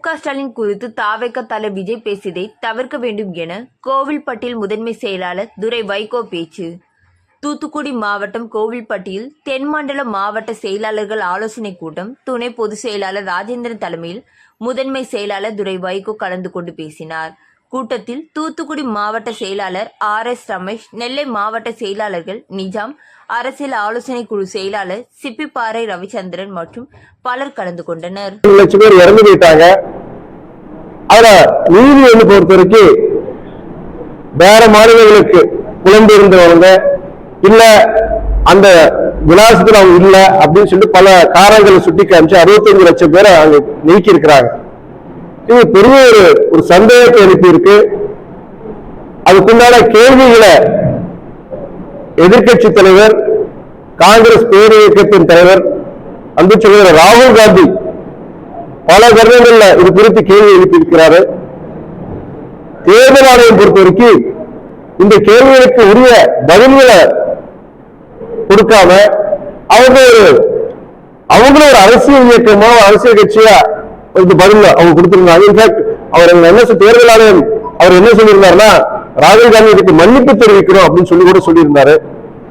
க. ஸ்டாலின் குறித்து தாவேக்க தலை விஜய் பேசியதை தவிர்க்க வேண்டும் என கோவில்பட்டியில் முதன்மை செயலாளர் துரை வைகோ பேச்சு. தூத்துக்குடி மாவட்டம் கோவில்பட்டியில் தென்மண்டல மாவட்ட செயலாளர்கள் ஆலோசனை கூட்டம் துணை பொதுச் செயலாளர் ராஜேந்திரன் தலைமையில் முதன்மை செயலாளர் துரை வைகோ கலந்து கொண்டு பேசினார். கூட்டத்தில் தூத்துக்குடி மாவட்ட செயலாளர் ஆர் எஸ் ரமேஷ் நெல்லை மாவட்ட செயலாளர்கள் நிஜாம் அரசியல் ஆலோசனை குழு செயலாளர் சிப்பிப்பாறை ரவிச்சந்திரன் மற்றும் பலர் கலந்து கொண்டனர். லட்சம் பேர் இறந்து போயிட்டாங்க. அதுல நீதி வந்து பொறுத்தவரைக்கும் வேற மாநிலங்களுக்கு புலம்பிருந்தவங்க இல்ல அந்த விலாசத்துல அவங்க இல்ல அப்படின்னு சொல்லிட்டு பல காரணங்களை சுட்டி காமிச்சு அறுபத்தஞ்சு லட்சம் பேரை அவங்க நீக்கி இருக்கிறாங்க இது பெரிய ஒரு ஒரு சந்தேகத்தை எழுப்பியிருக்கு. அதுக்குண்டான கேள்விகளை எதிர்க்கட்சி தலைவர் காங்கிரஸ் பேரியக்கத்தின் தலைவர் அன்பு சொல்கிற ராகுல் காந்தி பல தருணங்கள்ல இது குறித்து கேள்வி எழுப்பியிருக்கிறாரு. தேர்தல் ஆணையம் பொறுத்த வரைக்கும் இந்த கேள்விகளுக்கு உரிய பதில்களை கொடுக்காம அவங்க ஒரு அவங்களும் ஒரு அரசியல் இயக்கமா அரசியல் கட்சியா இதுக்கு பதில் அவங்க கொடுத்திருந்தாங்க இன்ஃபேக்ட் அவர் என்ன சொ- தேர்தல் ஆணையம் அவர் என்ன சொல்லியிருந்தாருன்னா ராகுல் காந்தி இதுக்கு மன்னிப்பு தெரிவிக்கிறோம் அப்படின்னு சொல்லி கூட சொல்லியிருந்தாரு.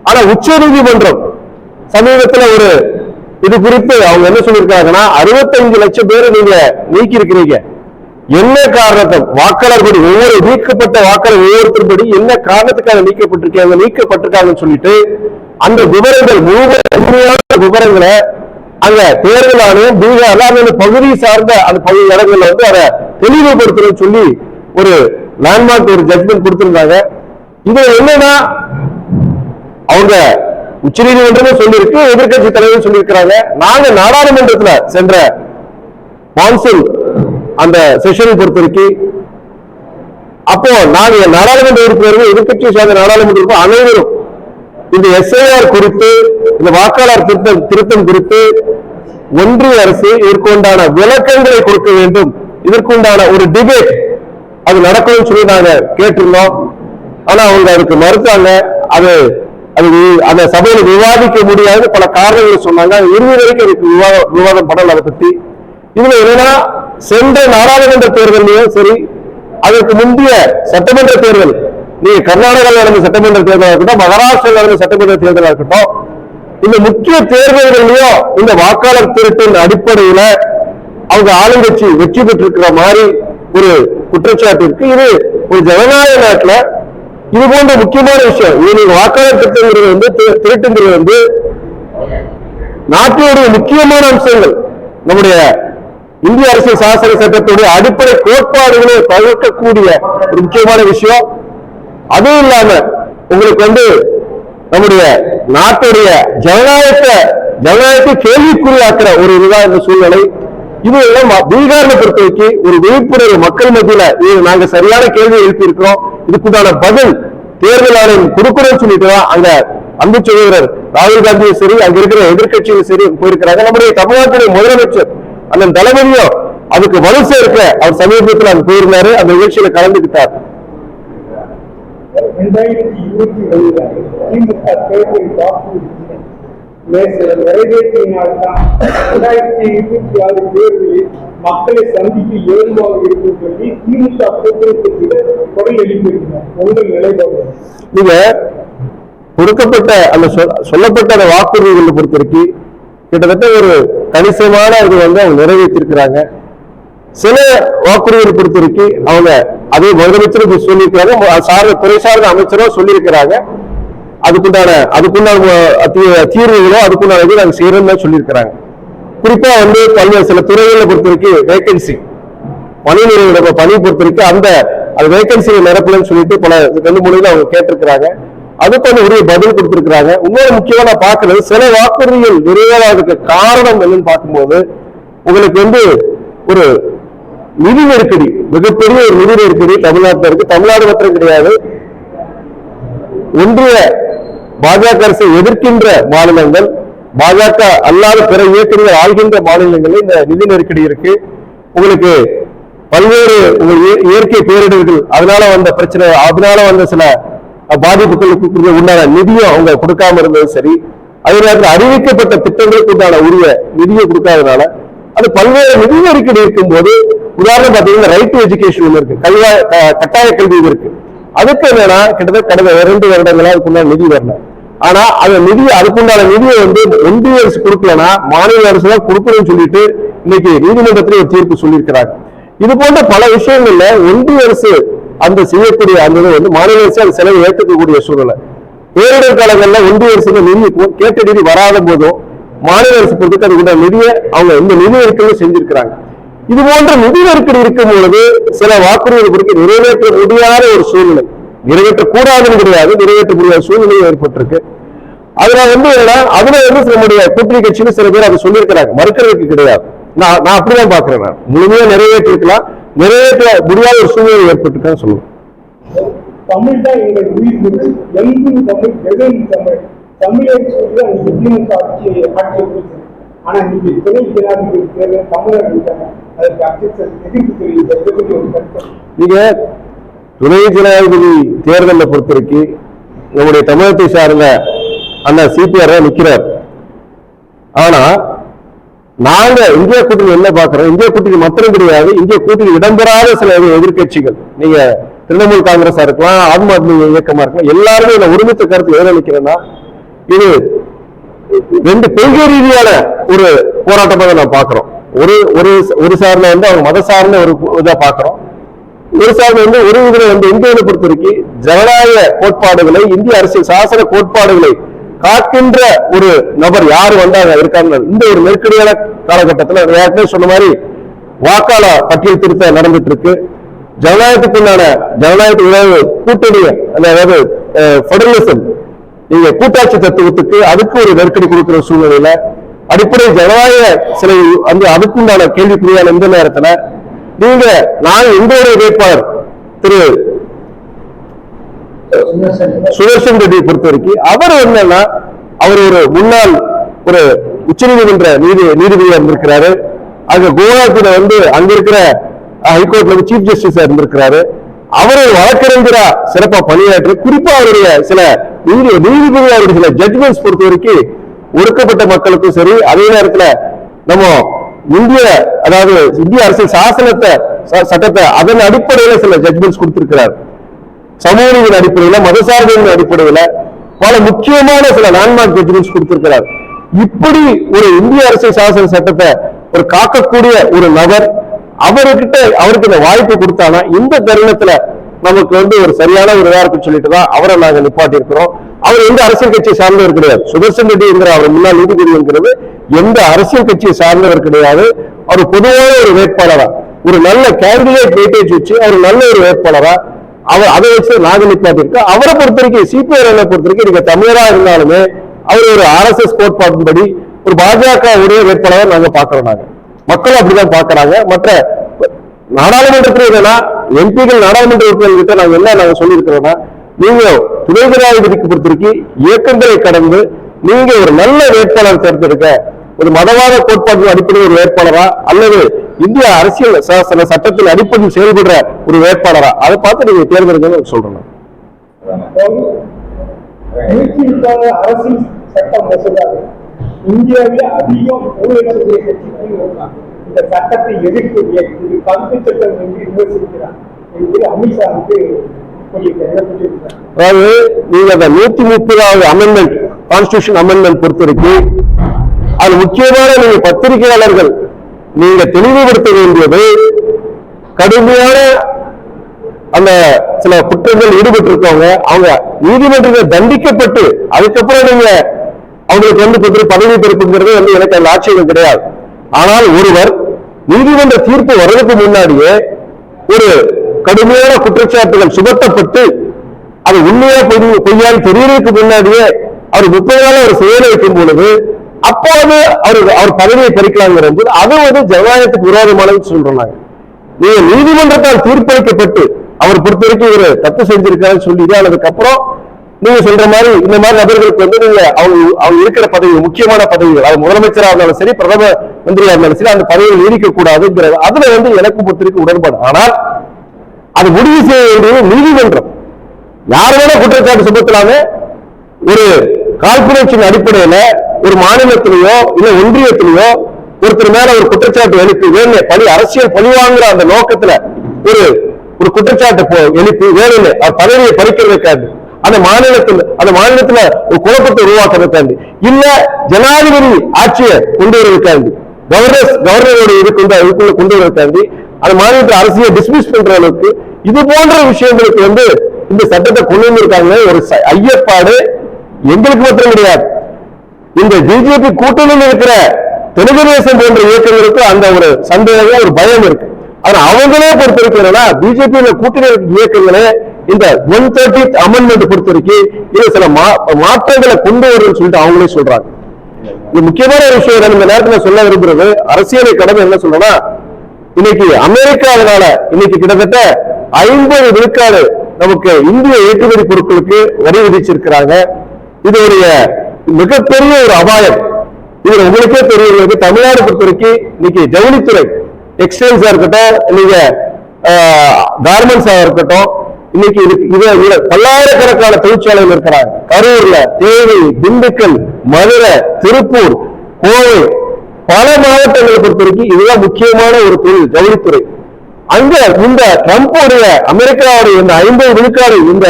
ஆனா உச்ச நீதிமன்றம் சமீபத்துல ஒரு இது குறித்து அவங்க என்ன சொல்லியிருக்காங்கன்னா அறுபத்தஞ்சு லட்சம் பேரை நீங்க நீக்கி இருக்கிறீங்க என்ன காரணத்தை? வாக்காளர் படி ஒவ்வொரு நீக்கப்பட்ட வாக்காளர் ஒவ்வொருத்தர் படி என்ன காரணத்துக்காக நீக்கப்பட்டிருக்காங்க நீக்கப்பட்டிருக்காங்கன்னு சொல்லிட்டு அந்த விவரங்கள் முழுமையான விவரங்களை அங்க தேர்தல் ஆணையம் பீகார்ல அந்த பகுதி சார்ந்த அந்த பகுதி இடங்கள்ல வந்து அதை தெளிவுபடுத்தணும்னு சொல்லி ஒரு லேண்ட்மார்க் ஒரு ஜட்மெண்ட் கொடுத்திருந்தாங்க. இது என்னன்னா அவங்க உச்சநீதிமன்றமே சொல்லியிருக்கு எதிர்க்கட்சி தலைவர் சொல்லியிருக்கிறாங்க. நாங்க நாடாளுமன்றத்துல சென்ற மான்சூன் அந்த செஷனை பொறுத்த வரைக்கும் அப்போ நாங்க நாடாளுமன்ற உறுப்பினர்கள் எதிர்கட்சியை சார்ந்த நாடாளுமன்ற அனைவரும் இந்த எஸ்ஐஆர் குறித்து இந்த வாக்காளர் திருத்தம் திருத்தம் குறித்து ஒன்றிய அரசு இதற்குண்டான விளக்கங்களை கொடுக்க வேண்டும். இதற்குண்டான ஒரு டிபேட் அது நடக்கணும்னு சொல்லி நாங்க கேட்டிருந்தோம். ஆனா அவங்க அதுக்கு மறுத்தாங்க. அது அது அந்த சபையில விவாதிக்க முடியாது பல காரணங்களை சொன்னாங்க. இறுதி வரைக்கும் அதுக்கு விவாதம் விவாதம் பண்ணல அதை பத்தி. இதுல என்னன்னா சென்ற நாடாளுமன்ற தேர்தலையும் சரி அதற்கு முந்தைய சட்டமன்ற தேர்தல் நீங்க கர்நாடகாவில் நடந்த சட்டமன்ற தேர்தலாக இருக்கட்டும் மகாராஷ்டிராவில் நடந்த சட்டமன்ற தேர்தலாக இருக்கட்டும் இந்த முக்கிய தேர்தல்கள்லயும் இந்த வாக்காளர் திருட்டின் அடிப்படையில அவங்க ஆளுங்கட்சி வெற்றி பெற்றிருக்கிற மாதிரி ஒரு குற்றச்சாட்டு இருக்கு இது ஒரு ஜனநாயக நாட்டுல இது போன்ற முக்கியமான விஷயம். இது நீங்க வாக்காளர் திருட்டுங்கிறது வந்து திருட்டுங்கிறது வந்து நாட்டினுடைய முக்கியமான அம்சங்கள். நம்முடைய இந்திய அரசியல் சாசன சட்டத்துடைய அடிப்படை கோட்பாடுகளை தவிர்க்கக்கூடிய ஒரு முக்கியமான விஷயம். அதுவும் இல்லாம உங்களுக்கு வந்து நம்முடைய நாட்டுடைய ஜனநாயகத்தை ஜனநாயகத்தை கேள்விக்குறியாக்குற ஒரு இதுதான் இந்த சூழ்நிலை. இது எல்லாம் பீகார்ல பொறுத்த வரைக்கும் ஒரு விழிப்புணர்வு மக்கள் மத்தியில இது நாங்க சரியான கேள்வி எழுப்பி இருக்கிறோம் இதுக்குண்டான பதில் தேர்தல் ஆணையம் கொடுக்கணும்னு சொல்லிட்டு தான் அங்க அன்பு சகோதரர் ராகுல் காந்தியும் சரி அங்க இருக்கிற எதிர்க்கட்சியும் சரி போயிருக்கிறாங்க. நம்முடைய தமிழ்நாட்டுடைய முதலமைச்சர் அந்த தளபதியும் அதுக்கு வலு சேர்க்க அவர் சமீபத்தில் அங்க போயிருந்தாரு. அந்த நிகழ்ச்சியில கலந்துக்கிட்டார். ரெண்டாயிரத்தி இருபத்தி ஒண்ணுல திமுக தேர்தல் வாக்குறுதி நேச- நிறைவேற்றினால்தான் ரெண்டாயிரத்தி இருபத்தி ஆறு தேர்தலில் மக்களை சந்திக்க ஏதுவாக இருக்கும் சொல்லி திமுக கூட்டணிக்கு குரல் எழுப்பியிருக்கிறார். உங்கள் நிலைப்பாடு நீங்க கொடுக்கப்பட்ட அந்த சொல்லப்பட்ட அந்த வாக்குறுதிகளை பொறுத்த வரைக்கும் கிட்டத்தட்ட ஒரு கணிசமான இது வந்து அவங்க நிறைவேற்றிருக்கிறாங்க. சில வாக்குறுதிகள் பொறுத்த வரைக்கும் அவங்க அதே முதலமைச்சரும் சொல்லியிருக்கிறாங்க சார்ந்த துறை சார்ந்த அமைச்சரும் சொல்லியிருக்கிறாங்க. அதுக்குண்டான அதுக்குண்டான தீ- தீர்வுகளோ அதுக்குண்டான இது நாங்க செய்யறோம்னு சொல்லியிருக்கிறாங்க. குறிப்பா வந்து பல்வேறு சில துறைகளை பொறுத்த வரைக்கும் வேகன்சி பணி நிறுவன பணி பொறுத்த வரைக்கும் அந்த அது வேகன்சியை நிரப்பலன்னு சொல்லிட்டு பல ரெண்டு மூணு அவங்க கேட்டிருக்கிறாங்க. அதுக்கு வந்து உரிய பதில் கொடுத்திருக்கிறாங்க. இன்னொரு முக்கியமா நான் பாக்குறது சில வாக்குறுதிகள் நிறைவேறாததுக்கு காரணம் என்னன்னு பார்க்கும்போது உங்களுக்கு வந்து ஒரு நிதி நெருக்கடி மிகப்பெரிய ஒரு நிதி நெருக்கடி தமிழ்நாட்டில் இருக்கு. தமிழ்நாடு மாத்திரம் கிடையாது. ஒன்றிய பாஜக அரசை எதிர்க்கின்ற மாநிலங்கள் பாஜக அல்லாத பிற இயக்கங்கள் ஆள்கின்ற மாநிலங்களில் இந்த நிதி நெருக்கடி இருக்கு. உங்களுக்கு பல்வேறு உங்கள் இய- இயற்கை பேரிடர்கள் அதனால வந்த பிரச்சனை அதனால வந்த சில பாதிப்புகளுக்கு உண்டான நிதியும் அவங்க கொடுக்காம இருந்தது சரி. அதே நேரத்தில் அறிவிக்கப்பட்ட திட்டங்களுக்கு உண்டான உரிய நிதியை கொடுக்காதனால அது பல்வேறு நிதி இருக்கும் இருக்கும்போது உதாரணம் பாத்தீங்கன்னா ரைட் டு எஜுகேஷன் ஒன்று இருக்கு. கல்வா க- கட்டாய கல்வி இருக்கு. அதுக்கு என்னன்னா கிட்டத்தட்ட கடந்த இரண்டு வருடங்களா அதுக்குண்டான நிதி வரல. ஆனா அந்த நிதி அதுக்குண்டான நிதியை வந்து ஒன்றிய அரசு கொடுக்கலன்னா மாநில அரசு தான் கொடுக்கணும்னு சொல்லிட்டு இன்னைக்கு நீதிமன்றத்தில் ஒரு தீர்ப்பு சொல்லியிருக்கிறாங்க. இது போன்ற பல விஷயங்கள்ல ஒன்றிய அரசு அந்த செய்யக்கூடிய அந்த வந்து மாநில அரசு அந்த செலவு ஏற்றுக்கக்கூடிய சூழ்நிலை. பேரிடர் காலங்களில் ஒன்றிய அரசு நிதி கேட்ட நிதி வராத போதும் மாநில அரசு பொறுத்துக்கு அதுக்குள்ள நிதியை அவங்க இந்த நிதி நெருக்கடி செஞ்சிருக்கிறாங்க. இது போன்ற நிதி நெருக்கடி இருக்கும் பொழுது சில வாக்குறுதிகள் குறித்து நிறைவேற்ற முடியாத ஒரு சூழ்நிலை. நிறைவேற்றக்கூடாதுன்னு கிடையாது நிறைவேற்ற முடியாத சூழ்நிலை ஏற்பட்டிருக்கு. அதுல வந்து அதுல வந்து நம்முடைய கூட்டணி கட்சியில சில பேர் அதை சொல்லியிருக்கிறாங்க. மறுக்கிறதுக்கு கிடையாது. நான் நான் அப்படிதான் பாக்குறேன் நான். முழுமையா நிறைவேற்றிருக்கலாம். நிறைவேற்ற முடியாத ஒரு சூழ்நிலை ஏற்பட்டிருக்கான்னு சொல்லுவேன். தமிழ் தான் எங்கள் உயிர் தமிழ் தமிழ். ஆட்சி ஆட்சி ஆனா இன்னைக்கு துணை ஜனாதிபதி தேர்தல் தமிழர் இருக்காங்க அதற்கு எதிர்ப்பு தெரிவித்த ஒரு கருத்து. நீங்க துணை ஜனாதிபதி தேர்தலை நம்முடைய தமிழகத்தை சார்ந்த அந்த சிபிஆர் நிற்கிறார் ஆனா நாங்க இந்திய கூட்டணி என்ன பாக்குறோம் இந்திய கூட்டணி மாத்திரம் கிடையாது. இந்திய கூட்டணி இடம்பெறாத சில எதிர்கட்சிகள் எதிர்க்கட்சிகள். நீங்க திரிணாமுல் காங்கிரஸா இருக்கலாம் ஆம் ஆத்மி இயக்கமா இருக்கலாம் எல்லாருமே இதுல ஒருமித்த கருத்து எதிர நிக்கிறேன்னா இது ரெண்டு கொள்கை ரீதியான ஒரு போராட்டமாக நான் பாக்குறோம் ஒரு ஒரு ஒரு சார்ந்த வந்து அவங்க மத சார்ந்த ஒரு இதா பாக்குறோம் ஒரு சார்ந்த வந்து ஒரு இதுல வந்து இந்தியாவை பொறுத்த வரைக்கும் ஜனநாயக கோட்பாடுகளை இந்திய அரசியல் சாசன கோட்பாடுகளை காக்கின்ற ஒரு நபர் யார் வந்தாங்க இருக்காங்க இந்த ஒரு நெருக்கடியான காலகட்டத்தில் ஏற்கனவே சொன்ன மாதிரி வாக்காள பட்டியல் திருத்த நடந்துட்டு இருக்கு ஜனநாயகத்துக்குண்டான ஜனநாயகத்துக்கு கூட்டணி அந்த அதாவது ஃபெடரலிசம் நீங்க கூட்டாட்சி தத்துவத்துக்கு அதுக்கு ஒரு நெருக்கடி கொடுக்கிற சூழ்நிலையில அடிப்படை ஜனநாயக சிலை வந்து அதுக்குண்டான கேள்விக்குரியான இந்த நேரத்துல நீங்க நான் எங்களுடைய வேட்பாளர் திரு சுதர்சன் ரெட்டியை பொறுத்த வரைக்கும் அவர் என்னன்னா அவர் ஒரு முன்னாள் ஒரு உச்சநீதிமன்ற நீதி நீதிபதியா இருந்திருக்கிறாரு. அங்க குவஹாத்தில வந்து அங்க இருக்கிற ஹைகோர்ட்ல சீஃப் ஜஸ்டிஸா இருந்திருக்கிறாரு. அவர் வழக்கறிஞரா சிறப்பா பணியாற்றி குறிப்பா அவருடைய சில நீதி நீதிபதி அவருடைய சில ஜட்மெண்ட்ஸ் பொறுத்த வரைக்கும் ஒடுக்கப்பட்ட மக்களுக்கும் சரி அதே நேரத்துல நம்ம இந்திய அதாவது இந்திய அரசியல் சாசனத்தை ச- சட்டத்தை அதன் அடிப்படையில சில ஜட்மெண்ட்ஸ் கொடுத்திருக்கிறார். சமூக நீதியின் அடிப்படையில மதசார்பின் அடிப்படையில பல முக்கியமான சில லேண்ட்மார்க் ஜட்மெண்ட்ஸ் கொடுத்திருக்கிறார். இப்படி ஒரு இந்திய அரசியல் சாசன சட்டத்தை ஒரு காக்கக்கூடிய ஒரு நபர் அவர்கிட்ட அவருக்கு இந்த வாய்ப்பு கொடுத்தானா இந்த தருணத்துல நமக்கு வந்து ஒரு சரியான ஒரு இதா இருக்குன்னு சொல்லிட்டு தான் அவரை நாங்க நிப்பாட்டி இருக்கிறோம் அவர் எந்த அரசியல் கட்சியை சார்ந்தவர் கிடையாது. சுதர்சன் ரெட்டி என்கிற அவர் முன்னாள் நீதிபதிங்கிறது எந்த அரசியல் கட்சியை சார்ந்தவர் கிடையாது. அவர் பொதுவான ஒரு வேட்பாளரா. ஒரு நல்ல கேண்டிடேட் வெயிட்டேஜ் வச்சு அவர் நல்ல ஒரு வேட்பாளரா. அவர் அதை வச்சு நாங்கள் நிப்பாட்டிருக்கோம் அவரை பொறுத்த வரைக்கும் சிபிஆர் பொறுத்த வரைக்கும் நீங்க தமிழரா இருந்தாலுமே அவர் ஒரு ஆர்எஸ்எஸ் கோட்பாட்டின்படி ஒரு பாஜக உடைய வேட்பாளராக நாங்க பாக்குறோம் நாங்க. மக்கள் அப்படிதான் பாக்குறாங்க மற்ற நாடாளுமன்றத்தில் என்னன்னா எம்பிகள் நாடாளுமன்ற உறுப்பினர்கிட்ட நாங்க என்ன நாங்க சொல்லியிருக்கிறோம்னா நீங்க துணை ஜனாதிபதிக்கு பொறுத்த வரைக்கும் இயக்கங்களை கடந்து நீங்க ஒரு நல்ல வேட்பாளர் தேர்ந்தெடுக்க ஒரு மதவாத கோட்பாட்டின் அடிப்படையில் ஒரு வேட்பாளரா அல்லது இந்திய அரசியல் சாசன சட்டத்தின் அடிப்படையில் செயல்படுற ஒரு வேட்பாளரா? அதை பார்த்து நீங்க தேர்ந்தெடுக்கணும்னு சொல்றேன் அரசியல் சட்ட இந்தியாவில் அதிகம் ஊழல் இந்த சட்டத்தை எதிர்த்து இது பங்கு சட்டம் என்று விமர்சிக்கிறார். என்று அமித்ஷா வந்து அதாவது நீங்க அந்த நூத்தி முப்பதாவது அமெண்ட்மெண்ட் கான்ஸ்டியூஷன் அமெண்ட்மெண்ட் பொறுத்திருக்கு. அது முக்கியமான நீங்க பத்திரிகையாளர்கள் நீங்க தெளிவுபடுத்த வேண்டியது கடுமையான அந்த சில குற்றங்கள் ஈடுபட்டு இருக்கவங்க அவங்க நீதிமன்றத்தில் தண்டிக்கப்பட்டு அதுக்கப்புறம் நீங்க அவங்களுக்கு வந்து பதவி பொறுப்புங்கிறது வந்து எனக்கு அந்த ஆட்சேபம் கிடையாது. ஆனால் ஒருவர் நீதிமன்ற தீர்ப்பு வர்றதுக்கு முன்னாடியே ஒரு கடுமையான குற்றச்சாட்டுகள் சுமத்தப்பட்டு அது உண்மையா பொய் பொய்யான்னு தெரியறதுக்கு முன்னாடியே அவர் முப்பது நாள் ஒரு செயலை வைக்கும் பொழுது அப்போது அவர் அவர் பதவியை பறிக்கலாங்கிற போது அது வந்து ஜனநாயகத்துக்கு விரோதமானது சொல்றாங்க. நீங்க நீதிமன்றத்தால் தீர்ப்பளிக்கப்பட்டு அவர் பொறுத்த வரைக்கும் இவர் தப்பு செஞ்சிருக்காருன்னு சொல்லி இதானதுக்கு அப்புறம் நீங்க சொல்ற மாதிரி இந்த மாதிரி நபர்களுக்கு வந்து நீங்க அவங்க அவங்க இருக்கிற பதவி முக்கியமான பதவிகள் அது முதலமைச்சரா இருந்தாலும் சரி பிரதம மந்திரியா இருந்தாலும் சரி அந்த பதவியில் நீடிக்க கூடாதுங்கிறது அதுல வந்து எனக்கு பொறுத்த வரைக்கும் உடன்பாடு. ஆனால் அது முடிவு செய்ய வேண்டியது நீதிமன்றம். யார் வேணா குற்றச்சாட்டு சுமத்தலாமே ஒரு காழ்ப்புணர்ச்சியின் அடிப்படையில ஒரு மாநிலத்திலேயோ இல்ல ஒன்றியத்திலேயோ ஒருத்தர் மேல ஒரு குற்றச்சாட்டு எழுப்பி வேணும் பழி அரசியல் பழிவாங்குற அந்த நோக்கத்துல ஒரு ஒரு குற்றச்சாட்டு போ- எழுப்பி வேணும் அவர் பதவியை பறிக்கிறதுக்காது அந்த மாநிலத்தில் அந்த மாநிலத்துல ஒரு குழப்பத்தை உருவாக்குறதுக்காண்டி. இல்ல ஜனாதிபதி ஆட்சியை கொண்டு வருவதற்காண்டி கவர்னர் கவர்னரோட இது இதுக்குள்ள கொண்டு வருவதற்காண்டி அந்த மாநிலத்தில் அரசியலை டிஸ்மிஸ் பண்ற அளவுக்கு இது போன்ற விஷயங்களுக்கு வந்து இந்த சட்டத்தை கொண்டு வந்திருக்காங்க ஒரு ஐயப்பாடு எங்களுக்கு மட்டும் கிடையாது. இந்த பிஜேபி கூட்டணியில் இருக்கிற தெலுங்கு தேசம் போன்ற இயக்கங்களுக்கு அந்த ஒரு சந்தேகம் ஒரு பயம் இருக்கு. ஆனா அவங்களே பொறுத்த வரைக்கும் என்னன்னா கூட்டணி இயக்கங்களே இந்த ஒன் தேர்ட்டி அமெண்ட்மெண்ட் பொறுத்த வரைக்கும் இது சில மா- மாற்றங்களை கொண்டு வரும்னு சொல்லிட்டு அவங்களே சொல்றாங்க. இது முக்கியமான ஒரு விஷயம் இந்த நேரத்தில் சொல்ல விரும்புறது அரசியலை கடமை என்ன சொல்றேன்னா இன்னைக்கு அமெரிக்காவினால இன்னைக்கு கிட்டத்தட்ட ஐம்பது விழுக்காடு நமக்கு இந்திய ஏற்றுமதி பொருட்களுக்கு வரி விதிச்சிருக்கிறாங்க. இதனுடைய மிகப்பெரிய ஒரு அபாயம். இது உங்களுக்கே தெரியும். உங்களுக்கு தமிழ்நாடு பொறுத்த வரைக்கும் இன்னைக்கு ஜவுளித்துறை டெக்ஸ்டைல்ஸா இருக்கட்டும் நீங்க கார்மெண்ட்ஸா இருக்கட்டும் இன்னைக்கு இது பல்லாயிரக்கணக்கான தொழிற்சாலைகள் இருக்கிறாங்க. கரூர்ல தேனி திண்டுக்கல் மதுரை திருப்பூர் கோவை பல மாவட்டங்களை பொறுத்த வரைக்கும் இதுதான் முக்கியமான ஒரு தொழில் ஜவுளித்துறை அங்க இந்த ட்ரம்ப்புடைய அமெரிக்காவுடைய இந்த ஐம்பது விழுக்காடு இந்த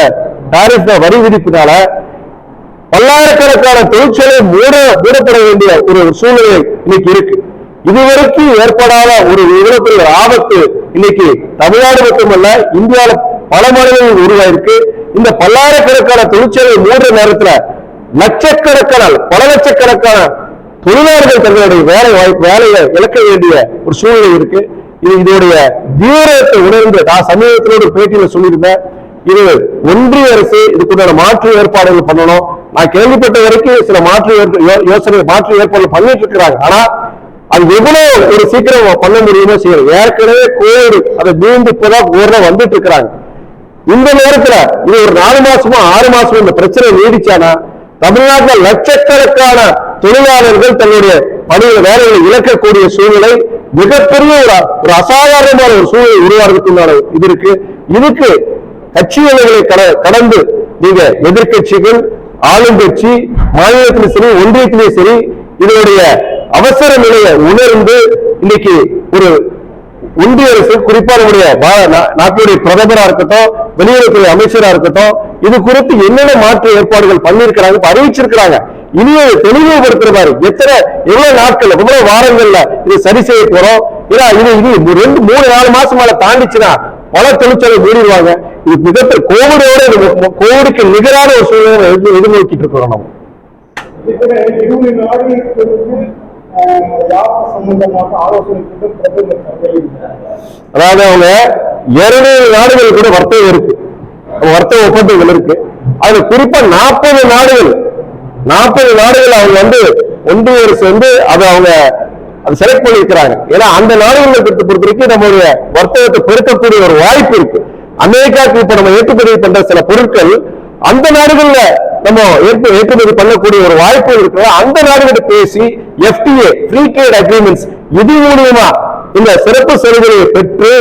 டாரிஃப் வரி விதிப்பினால பல்லாயிரக்கணக்கான தொழிற்சாலை மூட மூடப்பட வேண்டிய ஒரு சூழ்நிலை இன்னைக்கு இருக்கு. இதுவரைக்கும் ஏற்படாத ஒரு இவ்வளவு பெரிய ஆபத்து இன்னைக்கு தமிழ்நாடு மட்டுமல்ல இந்தியாவில் பல மாநிலங்கள் உருவாயிருக்கு. இந்த பல்லாயிரக்கணக்கான தொழிற்சாலை மூன்ற நேரத்துல லட்சக்கணக்கான பல லட்சக்கணக்கான தொழிலாளர்கள் தங்களுடைய வேலை வாய்ப்பு வேலையை இழக்க வேண்டிய ஒரு சூழ்நிலை இருக்கு. இது இதோடைய தீவிரத்தை உணர்ந்து நான் சமீபத்தினோட ஒரு பேட்டியில சொல்லியிருந்தேன். இது ஒன்றிய அரசு இதுக்குண்டான மாற்று ஏற்பாடுகள் பண்ணணும். நான் கேள்விப்பட்ட வரைக்கும் சில மாற்று யோ- யோசனை மாற்று ஏற்பாடுகள் பண்ணிட்டு இருக்கிறாங்க. ஆனா அது எவ்வளவு ஒரு சீக்கிரம் பண்ண முடியுமோ செய்யணும் ஏற்கனவே கோவிட் அதை மீண்டு இப்பதான் ஒரு வந்துட்டு இருக்கிறாங்க. இந்த நேரத்துல இது ஒரு நாலு மாசமா ஆறு மாசமா இந்த பிரச்சனை நீடிச்சானா? தமிழ்நாட்டில் லட்சக்கணக்கான தொழிலாளர்கள் தன்னுடைய பணியில வேலைகளை இழக்கக்கூடிய சூழ்நிலை மிகப்பெரிய ஒரு ஒரு அசாதாரணமான ஒரு சூழ்நிலை உருவாகிறதுக்குண்டான இது இருக்கு. இதுக்கு கட்சி எல்லைகளை கட- கடந்து நீங்க எதிர்க்கட்சிகள் ஆளுங்கட்சி மாநிலத்திலும் சரி ஒன்றியத்திலும் சரி இதனுடைய அவசர நிலையை உணர்ந்து இன்னைக்கு ஒரு இந்திய அரசு குறிப்பா நம்முடைய நாட்டினுடைய பிரதமரா இருக்கட்டும் வெளியுறவுத்துறை அமைச்சரா இருக்கட்டும் இது குறித்து என்னென்ன மாற்று ஏற்பாடுகள் பண்ணிருக்கிறாங்க அறிவிச்சிருக்கிறாங்க. இனி தெளிவுபடுத்துற மாதிரி எத்தனை எவ்வளவு நாட்கள் எவ்வளவு வாரங்கள்ல இது சரி செய்ய போறோம்? ஏன்னா இது இது ரெண்டு மூணு நாலு மாசம் மேல தாண்டிச்சுன்னா பல தொழிற்சாலை மூடிடுவாங்க. இது மிகப்பெரிய கோவிடோட கோவிடுக்கு நிகரான ஒரு சூழ்நிலை எதிர்நோக்கிட்டு இருக்கிறோம் நம்ம. அதாவது அவங்க இருநூறு நாடுகள் கூட வர்த்தகம் இருக்கு. வர்த்தக ஒப்பந்தங்கள் இருக்கு. அது குறிப்பா நாற்பது நாடுகள் நாற்பது நாடுகள் அவங்க வந்து ஒன்று சேர்ந்து அதை அவங்க அதை செலக்ட் பண்ணியிருக்கிறாங்க. ஏன்னா அந்த நாடுகளை பொறுத்த பொறுத்த வரைக்கும் நம்மளுடைய வர்த்தகத்தை பெருக்கக்கூடிய ஒரு வாய்ப்பு இருக்கு. அமெரிக்காவுக்கு இப்ப நம்ம ஏற்றுமதி பண்ற சில பொருட்கள் அந்த நாடுகள்ல நம்ம ஏற்று ஏற்றுமதி பண்ணக்கூடிய ஒரு வாய்ப்பு இருக்கு அந்த நாடுகிட்ட பேசி எஃப்டிஏ ஃப்ரீ ட்ரேட் அக்ரிமெண்ட்ஸ் இது மூலியமா இந்த சிறப்பு சலுகையை பெற்று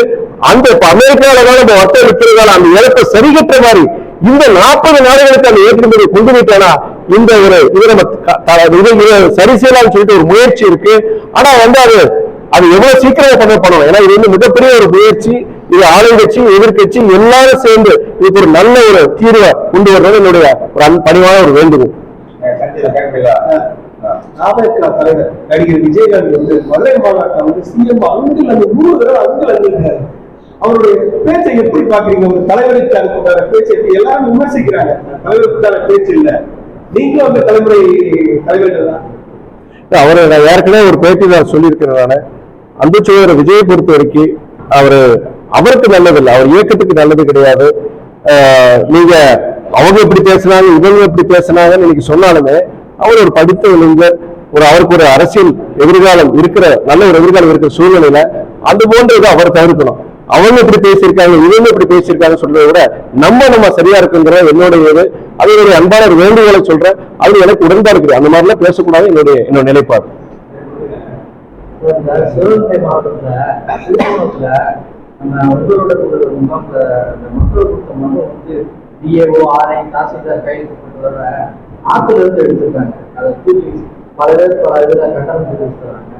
அந்த இப்ப அமெரிக்காவில தான் நம்ம வர்த்தக விற்கிறதால அந்த இழப்பை சரிகட்ட மாதிரி இந்த நாற்பது நாடுகளுக்கு அந்த ஏற்றுமதியை கொண்டு போயிட்டானா? இந்த ஒரு இது நம்ம த- சரி செய்யலாம்னு சொல்லிட்டு ஒரு முயற்சி இருக்கு. ஆனா வந்து அது அது எவ்வளவு சீக்கிரம் பண்ண பண்ணணும். ஏன்னா இது வந்து மிகப்பெரிய ஒரு முயற்சி. இது ஆளுங்கட்சி எதிர்க்கட்சி எல்லாரும் சேர்ந்து இதுக்கு ஒரு நல்ல ஒரு தீர்வை கொண்டு வர்றது என்னுடைய ஒரு பணிவான ஒரு வேண்டுகோள். நாடக தலைவர் நடிகர் விஜயகாந்த் வந்து மதுரை மாநாட்டில் வந்து சிஎம் அங்கில் அந்த நூறு தடவை அங்கில் அங்கிருக்காரு அவருடைய பேச்சை எப்படி பாக்குறீங்க ஒரு தலைவருக்கு பேச்சை எல்லாரும் விமர்சிக்கிறாங்க. தலைவருக்கான பேச்சு இல்ல. நீங்களும் அந்த தலைமுறை தலைவர்கள் தான். அவரு ஏற்கனவே ஒரு பேட்டி நான் சொல்லியிருக்கிறேன் நானு. அன்பு சகோதரர் விஜய் பொறுத்த வரைக்கும் அவரு அவருக்கு நல்லதில்லை. அவர் இயக்கத்துக்கு நல்லது கிடையாது. நீங்க அவங்க எப்படி பேசினாங்க இவங்க எப்படி பேசினாங்கன்னு இன்னைக்கு சொன்னாலுமே அவர் ஒரு படித்த இளைஞர் ஒரு அவருக்கு ஒரு அரசியல் எதிர்காலம் இருக்கிற நல்ல ஒரு எதிர்காலம் இருக்கிற சூழ்நிலையில அது போன்றது அவர் தவிர்க்கணும். அவங்க இப்படி பேசியிருக்காங்க இவங்க இப்படி பேசியிருக்காங்க சொல்றதை விட நம்ம நம்ம சரியா இருக்குங்கிற என்னுடைய இது அது ஒரு அன்பான வேண்டுகோளை சொல்றேன். அது எனக்கு உடன்பாடு இருக்குது அந்த மாதிரிலாம் பேசக்கூடாது. என்னுடைய என்னோட நிலைப்பாடு. சிவகங்கை மாவட்டத்துல திருமணத்துல நம்ம உங்களோட ஒரு முகாம்ல இந்த மக்கள் கொடுத்த மனு வந்து டிஏஓ ஆர்ஐ தாசில்தார் கையெழுத்து கொண்டு வர ஆத்துல இருந்து எடுத்திருக்காங்க அதை தூக்கி பல பேர் பல இதுல கட்டணம் தெரிவிச்சுறாங்க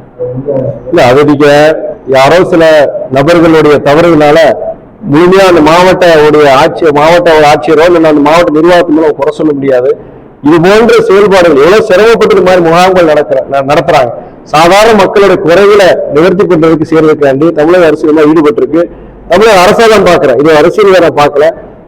இல்ல அது நீங்க யாரோ சில நபர்களுடைய தவறுகளால முழுமையா அந்த மாவட்ட உடைய ஆட்சி மாவட்ட ஆட்சியரோ இல்ல அந்த மாவட்ட நிர்வாகத்தின் மூலம் குறை சொல்ல முடியாது. இது போன்ற செயல்பாடுகள் எவ்வளவு சிரமப்பட்டு மாதிரி முகாம்கள் நடக்கிற நடத்துறாங்க. சாதாரண மக்களோட குறைகளை நிவர்த்தி பண்றதுக்கு செய்யறதுக்காண்டி தமிழக அரசு எல்லாம் ஈடுபட்டிருக்கு? தமிழக அரசாங்கம் பாக்குறேன் இது அரசியல் வேற பார்க்கல.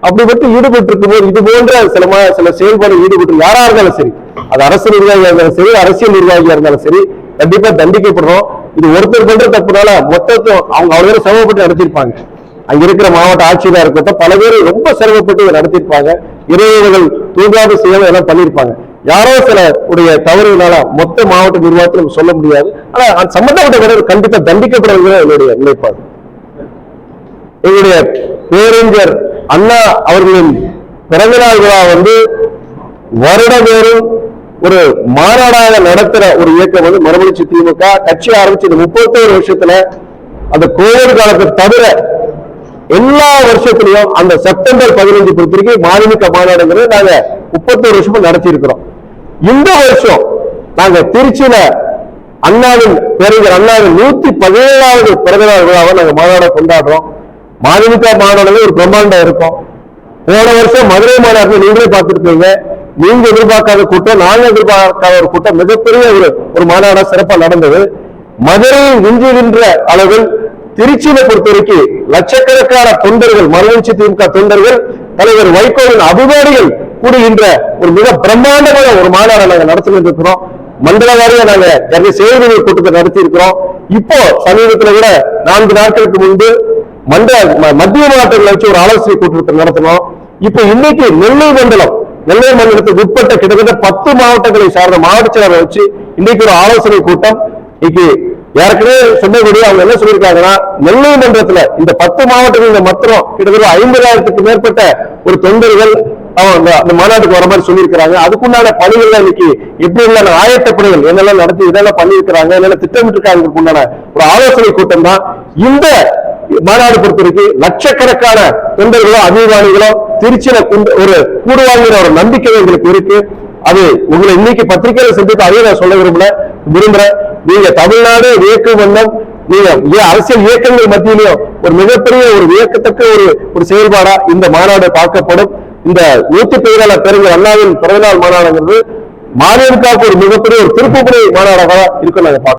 அப்படிப்பட்டு ஈடுபட்டு இருக்கும்போது இது போன்ற சில சில செயல்பாடு ஈடுபட்டு யாரா இருந்தாலும் சரி. அது அரசு நிர்வாகியா இருந்தாலும் சரி அரசியல் நிர்வாகியா இருந்தாலும் சரி கண்டிப்பா தண்டிக்கப்படுறோம். இது ஒருத்தர் பண்ற தப்புனால மொத்தத்தும் அவங்க அவ்வளவு சிரமப்பட்டு நடத்திருப்பாங்க அங்க இருக்கிற மாவட்ட ஆட்சியரா இருக்கட்டும் பல பேர் ரொம்ப சிரமப்பட்டு இதை நடத்திருப்பாங்க இறைவர்கள் தூங்காத செய்யாம எல்லாம் பண்ணியிருப்பாங்க. யாரோ சில உடைய தவறுகளால மொத்த மாவட்ட நிர்வாகத்தில் நம்ம சொல்ல முடியாது. ஆனா அந்த சம்பந்தப்பட்ட கண்டிப்பா தண்டிக்கப்படுறது என்னுடைய நிலைப்பாடு. எங்களுடைய பேரறிஞர் அண்ணா அவர்களின் பிறந்தநாள் விழா வந்து வருடந்தோறும் ஒரு மாநாடாக நடத்துற ஒரு இயக்கம் வந்து மறுமலர்ச்சி திமுக கட்சி ஆரம்பிச்சு இந்த முப்பத்தோரு வருஷத்துல அந்த கோவிட் காலத்தை தவிர எல்லா வருஷத்துலயும் அந்த செப்டம்பர் பதினஞ்சு பொறுத்திருக்கு மாநில மாநாடுங்கிறது நாங்க முப்பத்தோரு வருஷமா நடத்தி இருக்கிறோம் இந்த வருஷம் நாங்க திருச்சியில அண்ணாவின் பேரறிஞர் அண்ணாவின் நூத்தி பதினேழாவது பிறந்தநாள் விழாவை நாங்க மாநாட கொண்டாடுறோம். மாநில மாநாடுல ஒரு பிரம்மாண்டம் இருக்கும். போன வருஷம் மதுரை மாநாட்டில் நீங்களே பார்த்துருக்கீங்க நீங்க எதிர்பார்க்காத கூட்டம் நாங்க எதிர்பார்க்காத ஒரு கூட்டம் மிகப்பெரிய ஒரு ஒரு மாநாடா சிறப்பா நடந்தது. மதுரையை விஞ்சுகின்ற அளவில் திருச்சியில பொறுத்த வரைக்கும் லட்சக்கணக்கான தொண்டர்கள் மறுமலர்ச்சி திமுக தொண்டர்கள் தலைவர் வைகோவின் அபிமானிகள் கூடுகின்ற ஒரு மிக பிரம்மாண்டமான ஒரு மாநாடு நாங்க நடத்திட்டு இருக்கிறோம் மண்டல வாரியா நாங்க நிறைய செயல்கள் கூட்டத்தை நடத்தி இருக்கிறோம். இப்போ சமீபத்துல கூட நான்கு நாட்களுக்கு முன்பு மண்டல மத்திய மாவட்டங்களை வச்சு ஒரு ஆலோசனை கூட்டத்தை நடத்தினோம். இப்போ இன்னைக்கு நெல்லை மண்டலம் நெல்லை மண்டலத்துக்கு உட்பட்ட கிட்டத்தட்ட பத்து மாவட்டங்களை சார்ந்த மாவட்ட செயலரை வச்சு இன்னைக்கு ஒரு ஆலோசனை கூட்டம். இன்னைக்கு ஏற்கனவே சொன்னபடி அவங்க என்ன சொல்லியிருக்காங்கன்னா நெல்லை மன்றத்துல இந்த பத்து மாவட்டங்களில் மாத்திரம் கிட்டத்தட்ட ஐம்பதாயிரத்துக்கு மேற்பட்ட ஒரு தொண்டர்கள் அவங்க அந்த மாநாட்டுக்கு வர மாதிரி சொல்லியிருக்கிறாங்க. அதுக்குண்டான பணிகள்லாம் இன்னைக்கு எப்படி உள்ள ஆயத்த பணிகள் என்னெல்லாம் நடத்தி இதெல்லாம் பண்ணியிருக்கிறாங்க என்னென்ன திட்டமிட்டிருக்காங்க உண்டான ஒரு ஆலோசனை கூட்டம் தான் இந்த மாநாடு பொறுத்தவரைக்கும் லட்சக்கணக்கான தொண்டர்களோ அபிமானிகளோ திருச்சியில ஒரு கூடுவாங்கிற ஒரு நம்பிக்கை எங்களுக்கு இருக்கு. அது உங்களை இன்னைக்கு பத்திரிகையில சந்தித்து அதையும் நான் சொல்ல விரும்பல. விரும்புறேன் நீங்க தமிழ்நாடு இயக்க வண்ணம் நீங்க அரசியல் இயக்கங்கள் மத்தியிலையும் ஒரு மிகப்பெரிய ஒரு வியக்கத்தக்க ஒரு ஒரு செயல்பாடா இந்த மாநாடு பார்க்கப்படும். இந்த நூத்தி பதினாலு பேருங்கள் அண்ணாவின் பிறந்தநாள் மாநாடுங்கிறது மாநிலத்துக்காக ஒரு மிகப்பெரிய ஒரு திருப்புமுனை மாநாடாக இருக்கும் நாங்க பார்க்கிறோம்